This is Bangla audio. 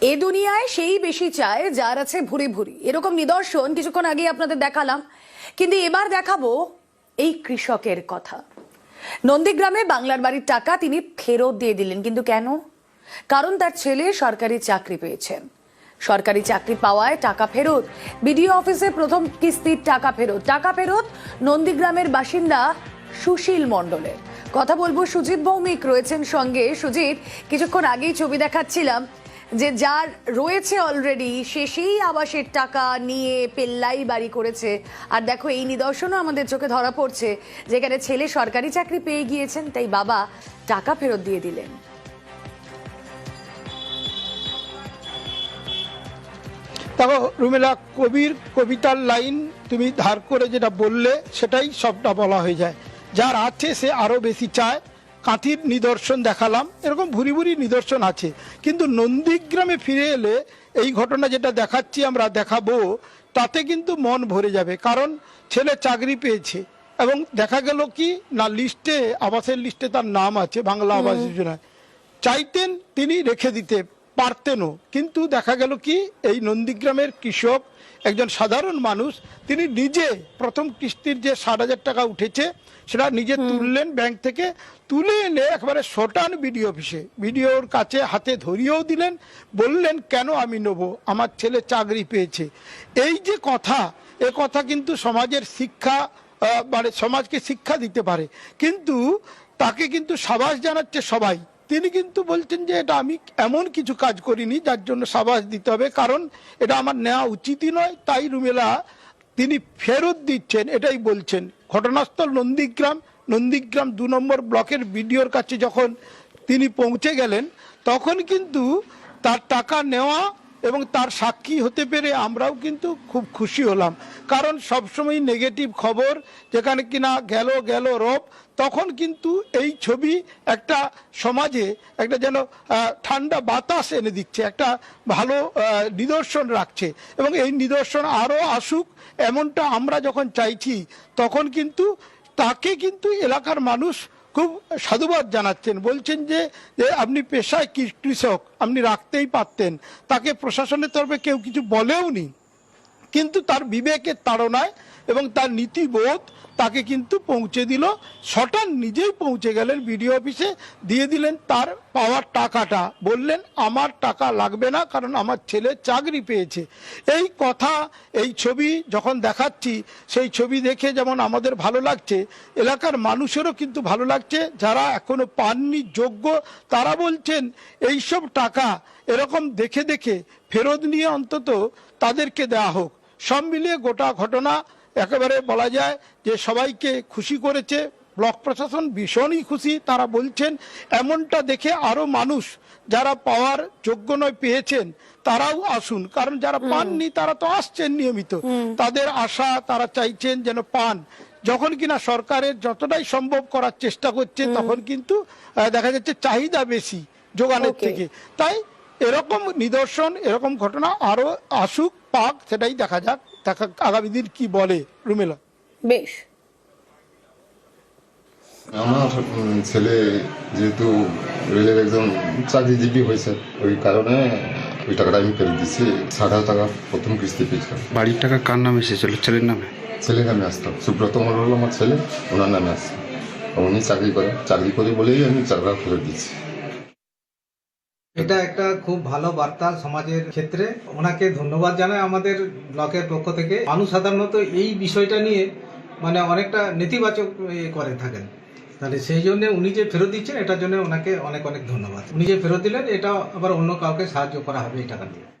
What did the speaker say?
এ দুনিয়ায় সেই বেশি চায় যার আছে ভুরি ভুরি। এরকম নিদর্শন কিছুক্ষণ আগে আপনাদের দেখালাম। কিন্তু এবার দেখাবো এই কৃষকের কথা। নন্দীগ্রামে বাংলার বাড়ির টাকা তিনি ফেরত দিয়ে দিলেন। কিন্তু কেন? কারণ তার ছেলে সরকারি চাকরি পেয়েছেন। সরকারি চাকরি পাওয়ায় টাকা ফেরত, বিডিও অফিসে প্রথম কিস্তির টাকা ফেরত। টাকা ফেরত নন্দীগ্রামের বাসিন্দা সুশীল মণ্ডলের। কথা বলব সুজিত ভৌমিক রয়েছেন সঙ্গে। সুজিত, কিছুক্ষণ আগেই ছবি দেখাচ্ছিলাম। যে যার রয়েছে অলরেডি সে সেই আবাসের টাকা নিয়ে পেল্লাই বাড়ি করেছে। আর দেখো, এই নিদর্শনও আমাদের চোখে ধরা পড়ছে, যেখানে ছেলে সরকারি চাকরি পেয়ে গিয়েছেন, তাই বাবা টাকা ফেরত দিয়ে দিলেন। দেখো, রুমেলা কবির, কবিতার লাইন তুমি ধার করে যেটা বললে, সেটাই সবটা বলা হয়ে যায়। যার আছে, সে আরও বেশি চায়। কাঁথির নিদর্শন দেখালাম। এরকম ভুরি ভুরি নিদর্শন আছে। কিন্তু নন্দীগ্রামে ফিরে এলে এই ঘটনা যেটা দেখাচ্ছি আমরা দেখাবো তাতে কিন্তু মন ভরে যাবে। কারণ ছেলে চাকরি পেয়েছে এবং দেখা গেল কি না লিস্টে আবাসের লিস্টে তার নাম আছে বাংলা আবাস যোজনায় চাইতেন তিনি রেখে দিতে পারতেনও। কিন্তু দেখা গেল কি এই নন্দীগ্রামের কৃষক একজন সাধারণ মানুষ তিনি নিজে প্রথম কিস্তির যে ষাট হাজার টাকা উঠেছে সেটা নিজে তুললেন ব্যাংক থেকে তুলে এনে একবারে শটান বিডিও অফিসে বিডিওর কাছে হাতে ধরিয়েও দিলেন বললেন কেন আমি নেব? আমার ছেলে চাকরি পেয়েছে। এই যে কথা এ কথা কিন্তু সমাজের শিক্ষা মানে সমাজকে শিক্ষা দিতে পারে। কিন্তু তাকে কিন্তু সাবাস জানাচ্ছে সবাই। তিনি কিন্তু বলছেন যে এটা আমি এমন কিছু কাজ করিনি, যার জন্য সাবাস দিতে হবে, কারণ এটা আমার নেওয়া উচিতই নয়। তাই রুমেলা তিনি ফেরত দিচ্ছেন, এটাই বলছেন। ঘটনাস্থল নন্দীগ্রাম। নন্দীগ্রাম দু নম্বর ব্লকের বিডিওর কাছে যখন তিনি পৌঁছে গেলেন, তখন কিন্তু তার টাকা নেওয়া এবং তার সাক্ষী হতে পেরে আমরাও কিন্তু খুব খুশি হলাম। কারণ সবসময় নেগেটিভ খবর, যেখানে কিনা গেল গেল রব তখন কিন্তু এই ছবি একটা সমাজে একটা যেন ঠান্ডা বাতাস এনে দিচ্ছে, একটা ভালো নিদর্শন রাখছে। এবং এই নিদর্শন আরও আসুক, এমনটা আমরা যখন চাইছি, তখন কিন্তু তাকে কিন্তু এলাকার মানুষ খুব সাধুবাদ জানাচ্ছেন। বলছেন যে আপনি পেশায় কৃষক, আপনি রাখতেই পারতেন। তাকে প্রশাসনের তরফে কেউ কিছু বলেও নি কিন্তু তার বিবেকের তাড়নায় এবং তার নীতিবোধ তাকে কিন্তু পৌঁছে দিল। শটান নিজেই পৌঁছে গেলেন, বিডিও অফিসে দিয়ে দিলেন তার পাওয়ার টাকাটা। বললেন, আমার টাকা লাগবে না, কারণ আমার ছেলে চাকরি পেয়েছে। এই কথা, এই ছবি যখন দেখাচ্ছি, সেই ছবি দেখে যেমন আমাদের ভালো লাগছে, এলাকার মানুষেরও কিন্তু ভালো লাগছে। যারা এখনও পাননি যোগ্য, তারা বলছেন এইসব টাকা এরকম দেখে দেখে ফেরত নিয়ে অন্তত তাদেরকে দেওয়া হোক। সব মিলিয়ে গোটা ঘটনা একেবারে বলা যায় যে সবাইকে খুশি করেছে। ব্লক প্রশাসন ভীষণই খুশি তারা বলছেন এমনটা দেখে আরও মানুষ যারা পাওয়ার যোগ্য নয় পেয়েছেন তারাও আসুন। কারণ যারা পাননি তারা তো আসছেন নিয়মিত। তাদের আশা তারা চাইছেন যেন পান। যখন কিনা সরকারের যতটাই সম্ভব করার চেষ্টা করছে তখন কিন্তু দেখা যাচ্ছে চাহিদা বেশি যোগানের থেকে। তাই এরকম নিদর্শন এরকম ঘটনা আরও আসুক পাক সেটাই দেখা যাক। দেখা আগামী দিন কি বলে রুমেলা? বেশ। আমার ছেলে যেহেতু রেলের একজন চাকরিজীবী হয়েছে ওই কারণে ওই টাকাটা আমি ফেরত দিচ্ছি। ষাট হাজার টাকা প্রথম কিস্তি পেয়েছিলাম। বাড়ির টাকা কার নামে এসেছিল? ছেলের নামে? ছেলের নামে আসতাম সুব্রত মন্ডল আমার ছেলে ওনার নামে আসতাম উনি চাকরি করে চাকরি করে বলেই আমি টাকা ফেরত দিচ্ছি। এটা একটা খুব ভালো বার্তা সমাজের ক্ষেত্রে। ওনাকে ধন্যবাদ জানায় আমাদের ব্লকের পক্ষ থেকে। মানুষ সাধারণত এই বিষয়টা নিয়ে মানে অনেকটা নেতিবাচক করে থাকেন। তাহলে সেই জন্য উনি যে ফেরত দিচ্ছেন, এটার জন্য ওনাকে অনেক অনেক ধন্যবাদ। উনি যে ফেরত দিলেন, এটা আবার অন্য কাউকে সাহায্য করা হবে এই টাকা দিয়ে।